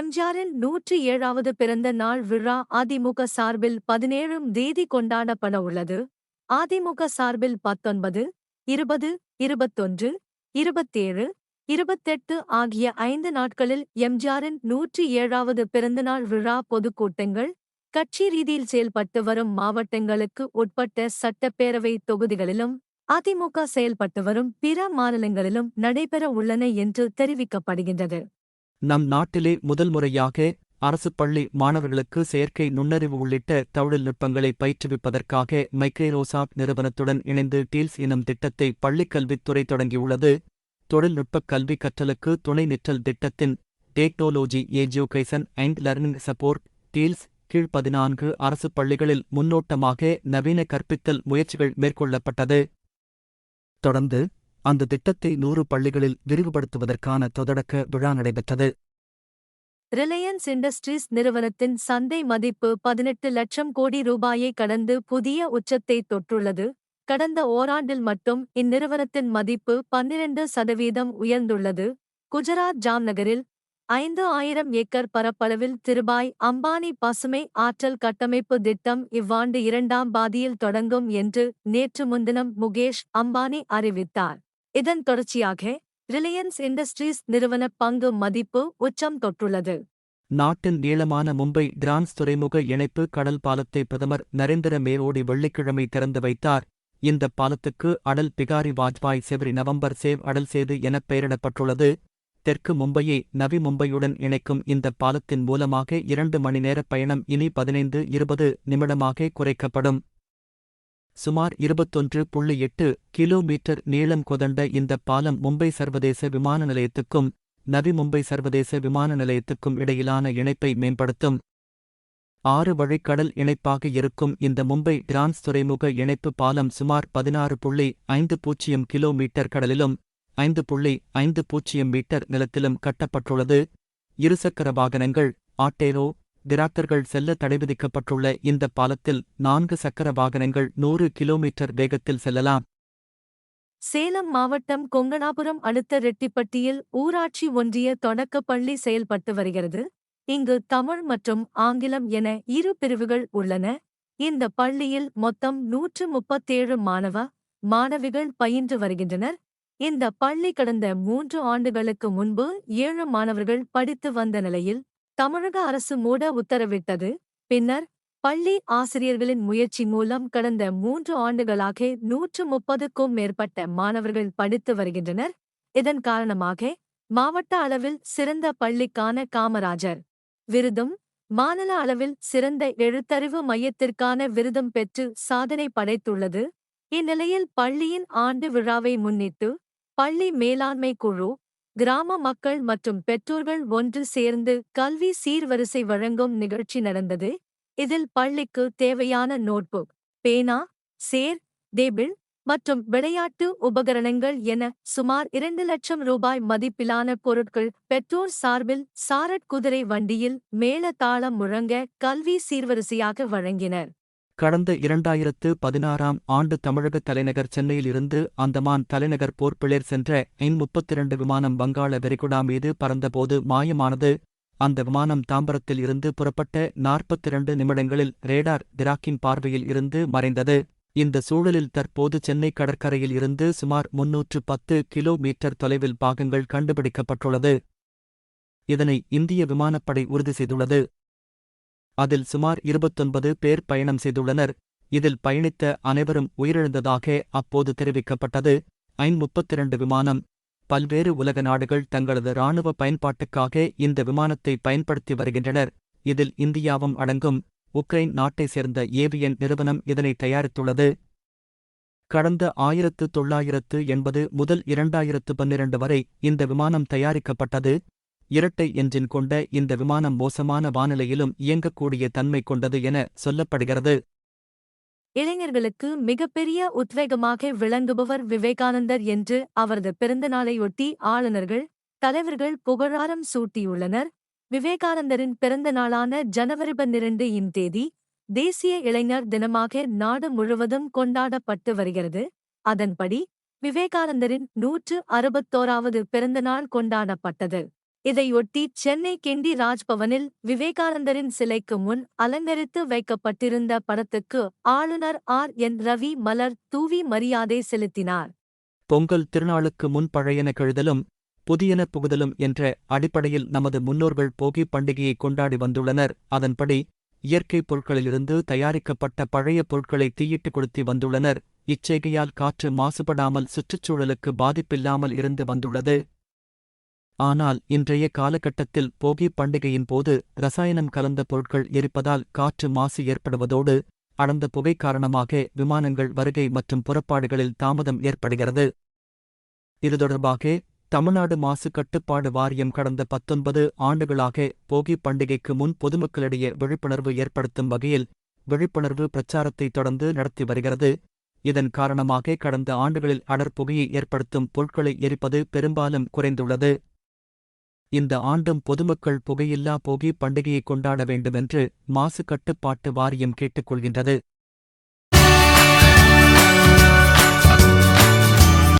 எம்ஜிஆரின் நூற்றி ஏழாவது பிறந்த நாள் விழா அதிமுக சார்பில் பதினேழும் தேதி கொண்டாடப்பட உள்ளது. அதிமுக சார்பில் பத்தொன்பது இருபது இருபத்தொன்று இருபத்தேழு இருபத்தெட்டு ஆகிய ஐந்து நாட்களில் எம்ஜிஆரின் நூற்றி ஏழாவது பிறந்தநாள் விழா பொதுக்கூட்டங்கள் கட்சி ரீதியில் செயல்பட்டு வரும் மாவட்டங்களுக்கு உட்பட்ட சட்டப்பேரவை தொகுதிகளிலும் அதிமுக செயல்பட்டு வரும் பிற மாநிலங்களிலும் நடைபெற உள்ளன என்று தெரிவிக்கப்படுகின்றது. நம் நாட்டிலே முதல் முறையாக அரசு பள்ளி மாணவர்களுக்கு செயற்கை நுண்ணறிவு உள்ளிட்ட தொழில்நுட்பங்களை பயிற்றுவிப்பதற்காக மைக்ரோசாப்ட் நிறுவனத்துடன் இணைந்து டீல்ஸ் எனும் திட்டத்தை பள்ளிக்கல்வித்துறை தொடங்கியுள்ளது. தொழில்நுட்பக் கல்வி கற்றலுக்கு துணை நிற்றல் திட்டத்தின் technology education and learning support TEALS கீழ் பதினான்கு அரசு பள்ளிகளில் முன்னோட்டமாக நவீன கற்பித்தல் முயற்சிகள் மேற்கொள்ளப்பட்டது. தொடர்ந்து அந்த திட்டத்தை நூறு பள்ளிகளில் விரிவுபடுத்துவதற்கான தொடக்க விழா நடைபெற்றது. ரிலையன்ஸ் இண்டஸ்ட்ரீஸ் நிறுவனத்தின் சந்தை மதிப்பு பதினெட்டு லட்சம் கோடி ரூபாயை கடந்து புதிய உச்சத்தை தொற்றுள்ளது. கடந்த ஓராண்டில் மட்டும் இந்நிறுவனத்தின் மதிப்பு பன்னிரண்டு சதவீதம் உயர்ந்துள்ளது. குஜராத் ஜாம்நகரில் ஐந்து ஆயிரம் ஏக்கர் பரப்பளவில் திருபாய் அம்பானி பசுமை ஆற்றல் கட்டமைப்பு திட்டம் இவ்வாண்டு இரண்டாம் பாதியில் தொடங்கும் என்று நேற்று முன்தினம் முகேஷ் அம்பானி அறிவித்தார். இதன் தொடர்ச்சியாக ரிலையன்ஸ் இண்டஸ்ட்ரீஸ் நிறுவன பங்கு மதிப்பு உச்சம் தொற்றுள்ளது. நாட்டின் நீளமான மும்பை டிரான்ஸ் துறைமுக இணைப்பு கடல் பாலத்தை பிரதமர் நரேந்திர மோடி வெள்ளிக்கிழமை திறந்து வைத்தார். இந்த பாலத்துக்கு அடல் பிகாரி வாஜ்பாய் செவரி நவம்பர் சேவ் அடல் சேது எனப் பெயரிடப்பட்டுள்ளது. தெற்கு மும்பையை நவி மும்பையுடன் இணைக்கும் இந்த பாலத்தின் மூலமாக இரண்டு மணி நேர பயணம் இனி பதினைந்து இருபது நிமிடமாக குறைக்கப்படும். சுமார் இருபத்தொன்று புள்ளி எட்டு கிலோமீட்டர் நீளம் கொதண்ட இந்த பாலம் மும்பை சர்வதேச விமான நிலையத்துக்கும் நவி மும்பை சர்வதேச விமான நிலையத்துக்கும் இடையிலான இணைப்பை மேம்படுத்தும். ஆறு வழிக்கடல் இணைப்பாக இருக்கும் இந்த மும்பை டிரான்ஸ் துறைமுக இணைப்பு பாலம் சுமார் பதினாறு புள்ளி ஐந்து பூஜ்ஜியம் கிலோமீட்டர் கடலிலும் ஐந்து புள்ளி ஐந்து பூஜ்ஜியம் மீட்டர் நிலத்திலும் கட்டப்பட்டுள்ளது. இருசக்கர வாகனங்கள் ஆட்டேரோ டிராக்டர்கள் செல்ல தடை விதிக்கப்பட்டுள்ள இந்த பாலத்தில் நான்கு சக்கர வாகனங்கள் நூறு கிலோமீட்டர் வேகத்தில் செல்லலாம். சேலம் மாவட்டம் கொங்கணாபுரம் அடுத்த ரெட்டிப்பட்டியில் ஊராட்சி ஒன்றிய தொடக்கப் பள்ளி செயல்பட்டு வருகிறது. இங்கு தமிழ் மற்றும் ஆங்கிலம் என இரு பிரிவுகள் உள்ளன. இந்த பள்ளியில் மொத்தம் நூற்று முப்பத்தேழு மாணவ மாணவிகள் பயின்று வருகின்றனர். இந்த பள்ளி கடந்த மூன்று ஆண்டுகளுக்கு முன்பு ஏழு மாணவர்கள் படித்து வந்த நிலையில் தமிழக அரசு மூட உத்தரவிட்டது. பின்னர் பள்ளி ஆசிரியர்களின் முயற்சி மூலம் கடந்த மூன்று ஆண்டுகளாக நூற்று முப்பதுக்கும் மேற்பட்ட மாணவர்கள் படித்து வருகின்றனர். இதன் காரணமாக மாவட்ட அளவில் சிறந்த பள்ளிக்கான காமராஜர் விருதும் மாநில அளவில் சிறந்த எழுத்தறிவு மையத்திற்கான விருதும் பெற்று சாதனை படைத்துள்ளது. இந்நிலையில் பள்ளியின் ஆண்டு விழாவை முன்னிட்டு பள்ளி மேலாண்மை குழு கிராம மக்கள் மற்றும் பெற்றோர்கள் ஒன்று சேர்ந்து கல்வி சீர்வரிசை வழங்கும் நிகழ்ச்சி நடந்தது. இதில் பள்ளிக்கு தேவையான நோட்புக் பேனா சேர் டேபிள் மற்றும் விளையாட்டு உபகரணங்கள் என சுமார் இரண்டு லட்சம் ரூபாய் மதிப்பிலான பொருட்கள் பெற்றோர் சார்பில் சாரட் குதிரை வண்டியில் மேளதாளம் முழங்க கல்வி சீர்வரிசையாக வழங்கினர். கடந்த இரண்டாயிரத்து பதினாறாம் ஆண்டு தமிழக தலைநகர் சென்னையிலிருந்து அந்தமான் தலைநகர் போர்ப்பிளேர் சென்ற எண் முப்பத்தி இரண்டு விமானம் வங்காள விரிகுடா மீது பறந்தபோது மாயமானது. அந்த விமானம் தாம்பரத்தில் இருந்து புறப்பட்ட நாற்பத்திரண்டு நிமிடங்களில் ரேடார் டிராக்கின் பார்வையில் இருந்து மறைந்தது. இந்த சூழலில் தற்போது சென்னை கடற்கரையில் இருந்து சுமார் முன்னூற்று பத்து கிலோமீட்டர் தொலைவில் பாகங்கள் கண்டுபிடிக்கப்பட்டுள்ளது. இதனை இந்திய விமானப்படை உறுதி செய்துள்ளது. அதில் சுமார் இருபத்தொன்பது பேர் பயணம் செய்துள்ளனர். இதில் பயணித்த அனைவரும் உயிரிழந்ததாக அப்போது தெரிவிக்கப்பட்டது. ஐன் முப்பத்திரண்டு விமானம். பல்வேறு உலக நாடுகள் தங்களது இராணுவ பயன்பாட்டுக்காக இந்த விமானத்தை பயன்படுத்தி வருகின்றனர். இதில் இந்தியாவும் அடங்கும். உக்ரைன் நாட்டைச் சேர்ந்த ஏவியன் நிறுவனம் இதனை தயாரித்துள்ளது. கடந்த ஆயிரத்து தொள்ளாயிரத்து எண்பது முதல் இரண்டாயிரத்து பன்னிரண்டு வரை இந்த விமானம் தயாரிக்கப்பட்டது. இரட்டை என்ஜின் கொண்ட இந்த விமானம் மோசமான வானிலையிலும் இயங்கக்கூடிய தன்மை கொண்டது என சொல்லப்படுகிறது. இளைஞர்களுக்கு மிகப்பெரிய உத்வேகமாக விளங்குபவர் விவேகானந்தர் என்று அவரது பிறந்தநாளையொட்டி ஆளுநர்கள் தலைவர்கள் புகழாரம் சூட்டியுள்ளனர். விவேகானந்தரின் பிறந்த நாளான ஜனவரி பன்னிரண்டு இம் தேதி தேசிய இளைஞர் தினமாக நாடு முழுவதும் கொண்டாடப்பட்டு வருகிறது. அதன்படி விவேகானந்தரின் நூற்று அறுபத்தோராவது பிறந்தநாள் கொண்டாடப்பட்டது. இதையொட்டி சென்னை கிண்டி ராஜ்பவனில் விவேகானந்தரின் சிலைக்கு முன் அலங்கரித்து வைக்கப்பட்டிருந்த படத்துக்கு ஆளுநர் ஆர். என். ரவி மலர் தூவி மரியாதை செலுத்தினார். பொங்கல் திருநாளுக்கு முன் பழையன கழுதலும் புதியன புகுதலும் என்ற அடிப்படையில் நமது முன்னோர்கள் போகி பண்டிகையை கொண்டாடி வந்துள்ளனர். அதன்படி இயற்கை பொருட்களிலிருந்து தயாரிக்கப்பட்ட பழைய பொருட்களை தீயிட்டு கொளுத்தி வந்துள்ளனர். இச்செய்கையால் காற்று மாசுபடாமல் சுற்றுச்சூழலுக்கு பாதிப்பில்லாமல் இருந்து வந்துள்ளது. ஆனால் இன்றைய காலகட்டத்தில் போகி பண்டிகையின் போது ரசாயனம் கலந்த பொருட்கள் எரிப்பதால் காற்று மாசு ஏற்படுவதோடு அடர்ந்த புகை காரணமாக விமானங்கள் வருகை மற்றும் புறப்பாடுகளில் தாமதம் ஏற்படுகிறது. இது தொடர்பாக தமிழ்நாடு மாசு கட்டுப்பாடு வாரியம் கடந்த பத்தொன்பது ஆண்டுகளாக போகி பண்டிகைக்கு முன் பொதுமக்களிடையே விழிப்புணர்வு ஏற்படுத்தும் வகையில் விழிப்புணர்வு பிரச்சாரத்தை தொடர்ந்து நடத்தி வருகிறது. இதன் காரணமாக கடந்த ஆண்டுகளில் அடர்புகையை ஏற்படுத்தும் பொருட்களை எரிப்பது பெரும்பாலும் குறைந்துள்ளது. இந்த ஆண்டும் பொதுமக்கள் புகையில்லா போகி பண்டிகையை கொண்டாட வேண்டுமென்று மாசு கட்டுப்பாட்டு வாரியம் கேட்டுக்கொள்கின்றது.